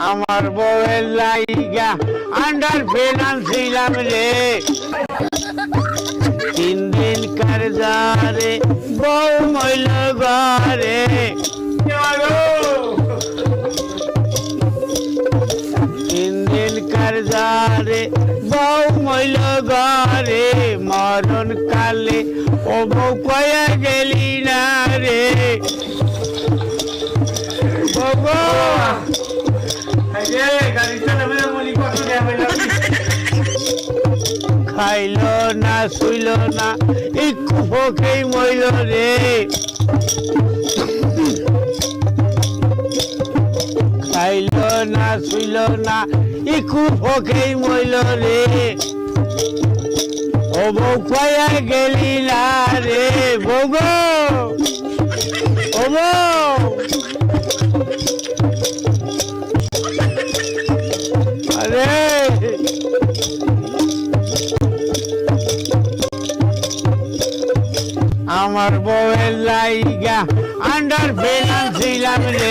আমার বউয়ের লাইগা আন্ডার ফেলাম ছিলাম রে। তিন দিন কার যারে বউ মইল ঘরে। তিন দিন কার বউ মইল ঘরে। মরণ কালে ও বউ কয়ে গেলি না রে। বাবা খাইল না, শুইল না, একটু ফোকেই মইল রে। খাইল না, শুইল না, একটু ফোকেই মইল রে। ও বউ কয়া গেলি না রে, বউ গো। ও বউ। আরে আমার বউয়ের লাইগা আন্ডার ফেলাম ছিলাম রে।